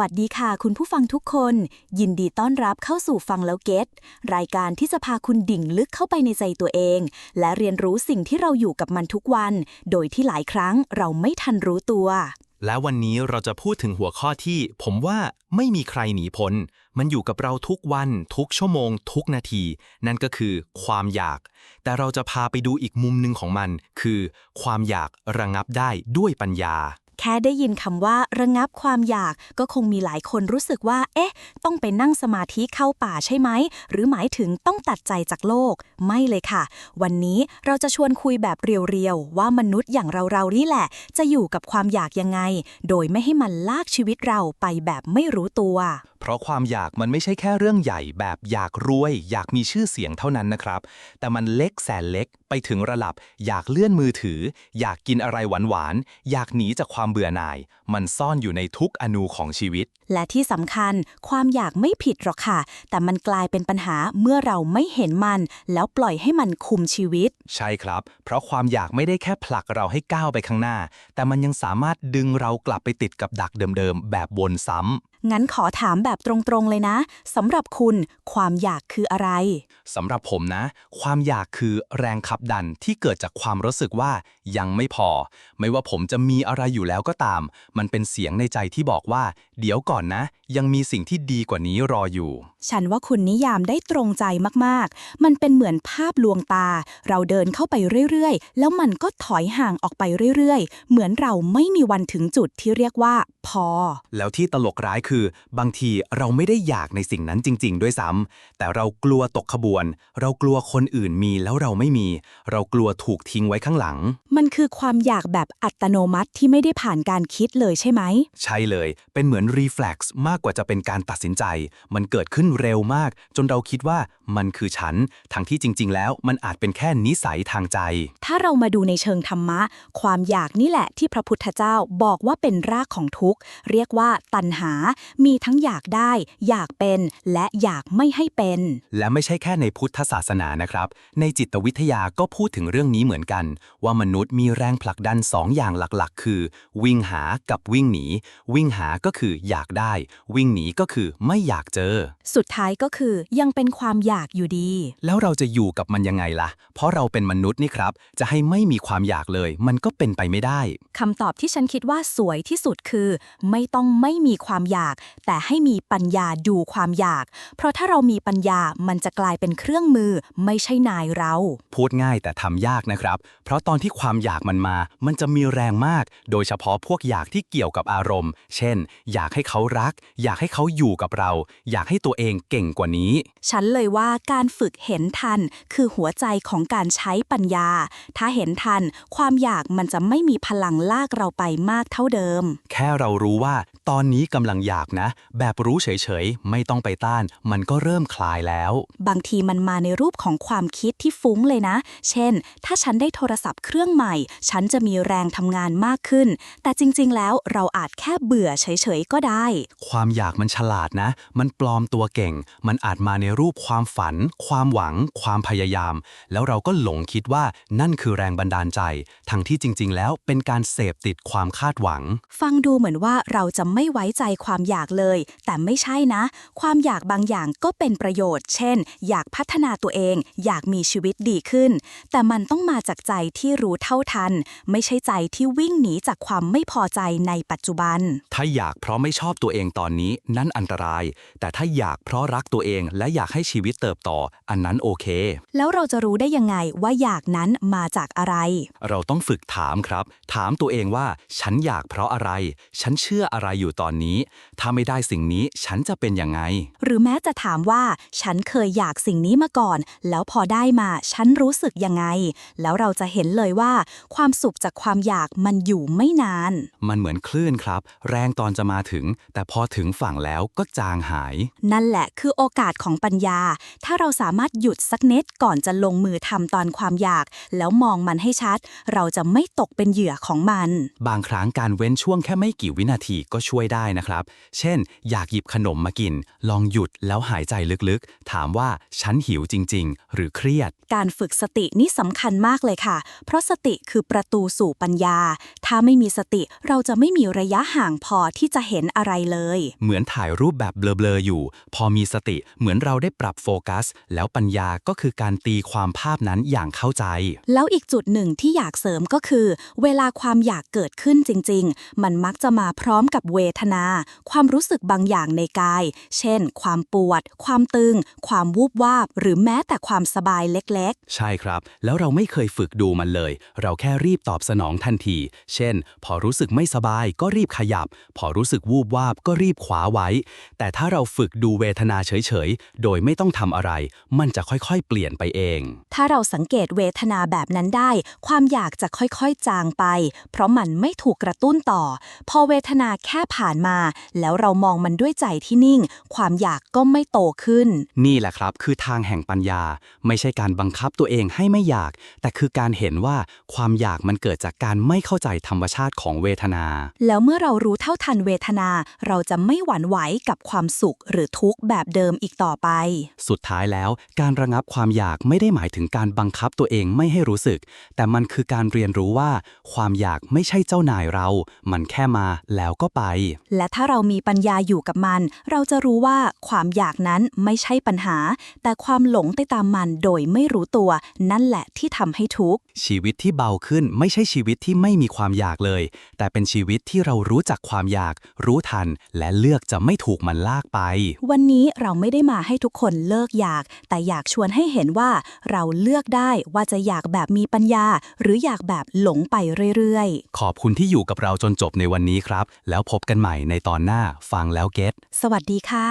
วัสดีค่ะ คุณผู้ฟังทุกคน ยินดีต้อนรับเข้าสู่ฟังแล้วเก็ตรายการที่จะพาคุณดิ่งลึกเข้าไปในใจตัวเอง และเรียนรู้สิ่งที่เราอยู่กับมันทุกวัน โดยที่หลายครั้งเราไม่ทันรู้ตัว และวันนี้เราจะพูดถึงหัวข้อที่ ผมว่าไม่มีใครหนีพ้น มันอยู่กับเราทุกวัน ทุกชั่วโมง ทุกนาที นั่นก็คือความอยาก แต่เราจะพาไปดูอีกมุมหนึ่งของมัน คือ ความอยากระงับได้ด้วยปัญญา แค่ได้ยินคำว่าระงับความอยากก็คงมีหลายคนรู้สึกว่า เอ๊ะ ต้องไปนั่งสมาธิเข้าป่าใช่ไหม หรือหมายถึงต้องตัดใจจากโลก ไม่เลยค่ะ วันนี้เราจะชวนคุยแบบเรียวๆ ว่ามนุษย์อย่างเราๆนี่แหละ จะอยู่กับความอยากยังไง โดยไม่ให้มันลากชีวิตเราไปแบบไม่รู้ตัว เพราะความอยากมันไม่ใช่แค่เรื่องใหญ่แบบอยากรวย อยากมีชื่อเสียงเท่านั้นนะครับ แต่มันเล็กแสนเล็กไปถึงระดับ อยากเลื่อนมือถือ อยากกินอะไรหวานๆ อยากหนีจากความเบื่อหน่าย มันซ่อนอยู่ในทุกอนูของชีวิต และที่สำคัญความอยากไม่ผิดหรอกค่ะ แต่มันกลายเป็นปัญหาเมื่อเราไม่เห็นมัน แล้วปล่อยให้มันคุมชีวิต ใช่ครับ เพราะความอยากไม่ได้แค่ผลักเราให้ก้าวไปข้างหน้า แต่มันยังสามารถดึงเรากลับไปติดกับดักเดิมๆ แบบวนซ้ำ งั้นขอถามแบบตรงๆเลยนะสำหรับคุณความอยากคืออะไรสำหรับผมนะ ความอยากคือแรงขับดันที่เกิดจากความรู้สึกว่ายังไม่พอ ไม่ว่าผมจะมีอะไรอยู่แล้วก็ตาม มันเป็นเสียงในใจที่บอกว่า เดี๋ยวก่อนนะ ยังมีสิ่งที่ดีกว่านี้รออยู่ ฉันว่าคุณนิยามได้ตรงใจมากๆ มันเป็นเหมือนภาพลวงตา เราเดินเข้าไปเรื่อยๆ แล้วมันก็ถอยห่างออกไปเรื่อยๆ เหมือนเราไม่มีวันถึงจุดที่เรียกว่า พอ แล้วที่ตลกร้ายคือ บางทีเราไม่ได้อยากในสิ่งนั้นจริง ๆ ด้วยซ้ำแต่เรากลัวตกขบวน เรากลัวคนอื่นมีแล้วเราไม่มี เรากลัวถูกทิ้งไว้ข้างหลัง มันคือความอยากแบบอัตโนมัติที่ไม่ได้ผ่านการคิดเลยใช่ไหม ใช่เลย เป็นเหมือนรีเฟล็กซ์มากกว่าจะเป็นการตัดสินใจ มันเกิดขึ้นเร็วมาก จนเราคิดว่ามันคือฉัน ทั้งที่จริง ๆ แล้วมันอาจเป็นแค่นิสัยทางใจ ถ้าเรามาดูในเชิงธรรมะ ความอยากนี่แหละที่พระพุทธเจ้าบอกว่าเป็นรากของทุกข์ เรียกว่าตัณหา มีทั้งอยากได้ อยากเป็น และอยากไม่ให้เป็น และไม่ใช่แค่ในพุทธศาสนานะครับ ในจิตวิทยาก็พูดถึงเรื่องนี้เหมือนกัน ว่ามนุษย์มีแรงผลักดันสองอย่างหลักๆ คือ วิ่งหากับวิ่งหนี วิ่งหาก็คืออยากได้ วิ่งหนีก็คือไม่อยากเจอ สุดท้ายก็คือยังเป็นความอยากอยู่ดี แล้วเราจะอยู่กับมันยังไงล่ะ เพราะเราเป็นมนุษย์นี่ครับ จะให้ไม่มีความอยากเลย มันก็เป็นไปไม่ได้คำตอบที่ฉันคิดว่าสวยที่สุดคือ ไม่ต้องไม่มีความอยาก แต่ให้มีปัญญาดูความอยาก เพราะถ้าเรามีปัญญามันจะกลายเป็นเครื่องมือ ไม่ใช่นายเรา พูดง่ายแต่ทำยากนะครับ เพราะตอนที่ความอยากมันมา มันจะมีแรงมาก โดยเฉพาะพวกอยากที่เกี่ยวกับอารมณ์ เช่นอยากให้เขารัก อยากให้เขาอยู่กับเรา อยากให้ตัวเองเก่งกว่านี้ ฉันเลยว่าการฝึกเห็นทันคือหัวใจของการใช้ปัญญา ถ้าเห็นทัน ความอยากมันจะไม่มีพลังลากเราไปมากเท่าเดิม แค่เรารู้ว่า ตอนนี้กำลังอยากนะ แบบรู้เฉยๆ ไม่ต้องไปต้าน มันก็เริ่มคลายแล้ว บางทีมันมาในรูปของความคิดที่ฟุ้งเลยนะ เช่น ถ้าฉันได้โทรศัพท์เครื่องใหม่ ฉันจะมีแรงทำงานมากขึ้น แต่จริงๆ แล้วเราอาจแค่เบื่อเฉยๆ ก็ได้ ความอยากมันฉลาดนะ มันปลอมตัวเก่ง มันอาจมาในรูปความฝัน ความหวัง ความพยายาม แล้วเราก็หลงคิดว่านั่นคือแรงบันดาลใจ ทั้งที่จริง ๆ แล้วเป็นการเสพติดความคาดหวัง ฟังดูเหมือนว่าเราจะไม่ไว้ใจความอยากเลย แต่ไม่ใช่นะ ความอยากบางอย่างก็เป็นประโยชน์ เช่น อยากพัฒนาตัวเอง อยากมีชีวิตดีขึ้น แต่มันต้องมาจากใจที่รู้เท่าทัน ไม่ใช่ใจที่วิ่งหนีจากความไม่พอใจในปัจจุบัน ถ้าอยากเพราะไม่ชอบตัวเองตอนนี้นั่นอันตราย แต่ถ้าอยากเพราะรักตัวเองและอยากให้ชีวิตเติบโตอันนั้นโอเค แล้วเราจะรู้ได้ยังไงว่าอยากนั้นมาจากอะไร เราต้องฝึกถามครับ ถามตัวเองว่า ฉันอยากเพราะอะไร ฉันเชื่ออะไรอยู่ตอนนี้ ถ้าไม่ได้สิ่งนี้ฉันจะเป็นยังไง หรือแม้จะถามว่า ฉันเคยอยากสิ่งนี้มาก่อน แล้วพอได้มา ฉันรู้สึกยังไง แล้วเราจะเห็นเลยว่า ความสุขจากความอยากมันอยู่ไม่นาน มันเหมือนคลื่นครับ แรงตอนจะมาถึง แต่พอถึงฝั่งแล้วก็จางหาย นั่นแหละคือโอกาสของปัญญา ถ้าเราสามารถหยุดสักเน็ตก่อนจะลงมือทำตอนความอยาก แล้วมองมันให้ชัด เราจะไม่ตกเป็นเหยื่อของมัน บางครั้งการเว้นช่วงแค่ไม่กี่วินาทีก็ช่วยช่วยได้นะครับ เช่น อยากหยิบขนมมากิน ลองหยุดแล้วหายใจลึกๆ ถามว่าฉันหิวจริง ๆ หรือเครียด การฝึกสตินี่สำคัญมากเลยค่ะ เพราะสติคือประตูสู่ปัญญา ถ้าถ้าไม่มีสติเราจะไม่มีระยะห่างพอที่จะเห็นอะไรเลย เหมือนถ่ายรูปแบบเบลอๆอยู่ พอมีสติเหมือนเราได้ปรับโฟกัส แล้วปัญญาก็คือการตีความภาพนั้นอย่างเข้าใจ แล้วอีกจุดหนึ่งที่อยากเสริมก็คือ เวลาความอยากเกิดขึ้นจริง ๆ มันมักจะมาพร้อมกับเวทนา ความรู้สึกบางอย่างในกาย เช่น ความปวด ความตึง ความวูบวาบ หรือแม้แต่ความสบายเล็กใช่ครับ แล้วเราไม่เคยฝึกดูมันเลย เราแค่รีบตอบสนองทันที เช่นพอรู้สึกไม่สบายก็รีบขยับ พอรู้สึกวูบวาบก็รีบขวาไว้ แต่ถ้าเราฝึกดูเวทนาเฉยๆ โดยไม่ต้องทำอะไร มันจะค่อยๆ เปลี่ยนไปเองๆถ้าเราสังเกตเวทนาแบบนั้นได้ ความอยากจะค่อยๆ จางไป เพราะมันไม่ถูกกระตุ้นต่อ พอเวทนาแค่ผ่านมา แล้วเรามองมันด้วยใจที่นิ่ง ความอยากก็ไม่โตขึ้น นี่แหละครับ คือทางแห่งปัญญา ไม่ใช่การบังคับตัวเองให้ไม่อยาก แต่คือการเห็นว่าความอยากมันเกิดจากการไม่เข้าใจธรรมชาติของเวทนา แล้วเมื่อเรารู้เท่าทันเวทนา เราจะไม่หวั่นไหวกับความสุขหรือทุกข์แบบเดิมอีกต่อไป สุดท้ายแล้ว การระงับความอยากไม่ได้หมายถึงการบังคับตัวเองไม่ให้รู้สึก แต่มันคือการเรียนรู้ว่า ความอยากไม่ใช่เจ้านายเรา มันแค่มาแล้วก็ไป และถ้าเรามีปัญญาอยู่กับมัน เราจะรู้ว่าความอยากนั้นไม่ใช่ปัญหา แต่ความหลงไปตามมันโดยไม่รู้ตัว นั่นแหละที่ทำให้ทุกข์ชีวิตที่เบาขึ้นไม่ใช่ชีวิตที่ไม่มีความอยากเลย แต่เป็นชีวิตที่เรารู้จักความอยาก รู้ทัน และเลือกจะไม่ถูกมันลากไป วันนี้เราไม่ได้มาให้ทุกคนเลิกอยาก แต่อยากชวนให้เห็นว่าเราเลือกได้ว่าจะอยากแบบมีปัญญา หรืออยากแบบหลงไปเรื่อยๆ ขอบคุณที่อยู่กับเราจนจบในวันนี้ครับ แล้วพบกันใหม่ในตอนหน้าฟังแล้วเก็ตสวัสดีค่ะ